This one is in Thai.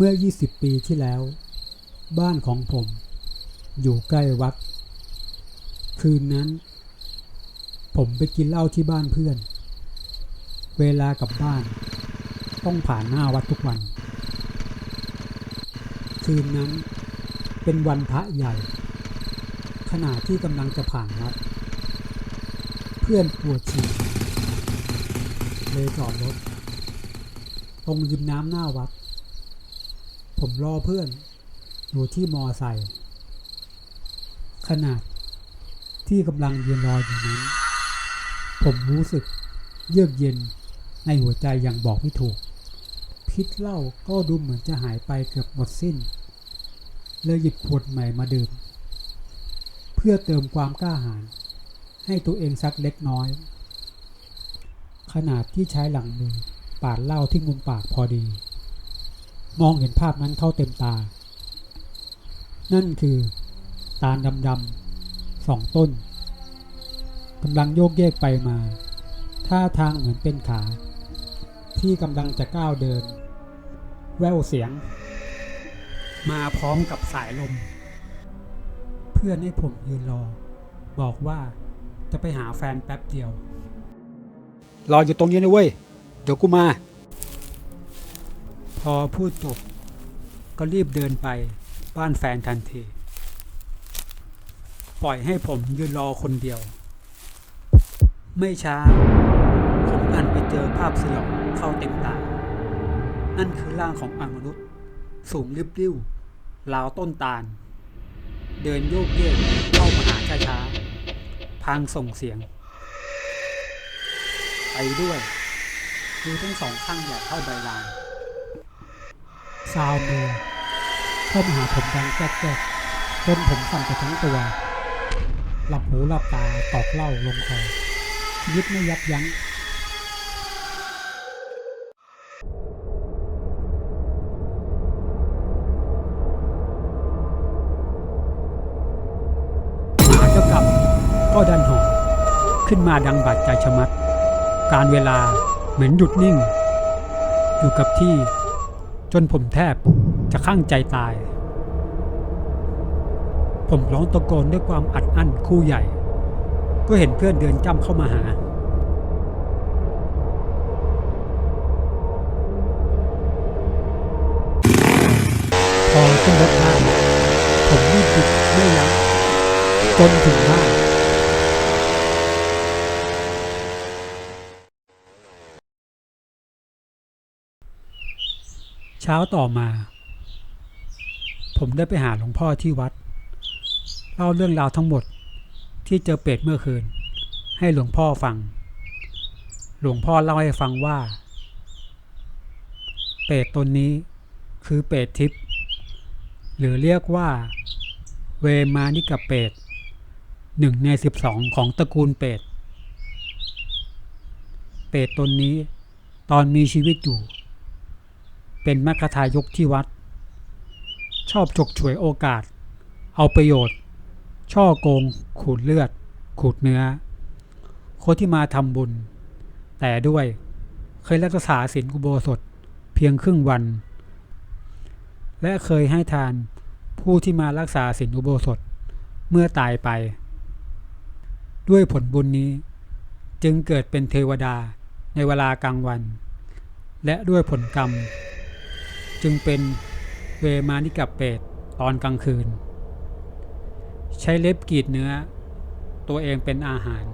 เมื่อ 20 ปีที่แล้ว บ้านของผม อยู่ใกล้วัด คืนนั้น ผมไปกินเหล้าที่บ้านเพื่อน เวลากลับบ้าน ต้องผ่านหน้าวัดทุกวัน คืนนั้นเป็นวันพระใหญ่ ขณะที่กำลังจะผ่านวัด เพื่อนปวดฉี่เลยจอดรถ ตรงริมน้ำหน้าวัด ผมรอเพื่อน อยู่ที่มอไซค์ขนาดที่กำลังยืนรออยู่นั้น ผมรู้สึกเยือกเย็นในหัวใจอย่างบอกไม่ถูก พิษเหล้าก็ดูเหมือนจะหายไปเกือบหมดสิ้น เลยหยิบขวดใหม่มาดื่ม เพื่อเติมความกล้าหาญให้ตัวเองสักเล็กน้อย ขนาดที่ใช้หลังมือปาดเหล้าที่มุมปากพอดี มองเห็นภาพนั้นเข้าเต็มตา นั่นคือตาลดำๆสองต้นกำลังโยกเยกไปมา ท่าทางเหมือนเป็นขา ที่กำลังจะก้าวเดิน แววเสียง มาพร้อมกับสายลม เพื่อนให้ผมยืนรอ บอกว่าจะไปหาแฟนแป๊บเดียว รออยู่ตรงนี้นะเว้ย เดี๋ยวกูมา อพูดจบก็รีบเดินไปบ้านแฟนทันที ปล่อยให้ผมยืนรอคนเดียว ไม่ช้า ผมหันไปเจอภาพสยองเข้าเต็มตา นั่นคือร่างของอมนุษย์ สูงริบริ้วราวต้นตาล เดินโยกเยกเข้ามาหาช้าๆพางส่งเสียง ไปด้วยมือทั้งสองข้างใหญ่เท่าใบลาน ซาวมือเข้ามาหาผมดังแก๊กๆจนผมสั่นไปทั้งตัว หลับหูหลับตาตอกเหล่าลงคอยึดไม่ยับยั้งหาเจ้ากรรมก็ดันหอขึ้นมาดังบาดใจชะมัด การเวลาเหมือนหยุดนิ่ง อยู่กับที่ จนผมแทบจะข้างใจตาย ผมร้องตะโกนด้วยความอัดอั้นคู่ใหญ่ ก็เห็นเพื่อนเดินจ้ำเข้ามาหา พอขึ้นรถได้ผมรีบหยุดไม่ยั้งจนถึงบ้าน เช้าต่อมา ผมได้ไปหาหลวงพ่อที่วัด เล่าเรื่องราวทั้งหมดที่เจอเป็ดเมื่อคืน ให้หลวงพ่อฟัง หลวงพ่อเล่าให้ฟังว่า เป็ดตนนี้คือเป็ดทิพย์หรือเรียกว่า เวมานิกะเป็ดหนึ่งในสิบสองของตระกูลเป็ด เป็ดตนนี้ตอนมีชีวิตอยู่ เป็นมัคทายกที่วัด ชอบฉกฉวยโอกาส เอาประโยชน์ ช่อโกง ขูดเลือด ขูดเนื้อ คนที่มาทำบุญ แต่ด้วยเคยรักษาศีลอุโบสถเพียงครึ่งวัน และเคยให้ทานผู้ที่มารักษาศีลอุโบสถเมื่อตายไป ด้วยผลบุญนี้จึงเกิดเป็นเทวดาในเวลากลางวัน และด้วยผลกรรม จึงเป็นเวมานิกับเปตตอนกลางคืน ใช้เล็บกรีดเนื้อ ตัวเองเป็นอาหาร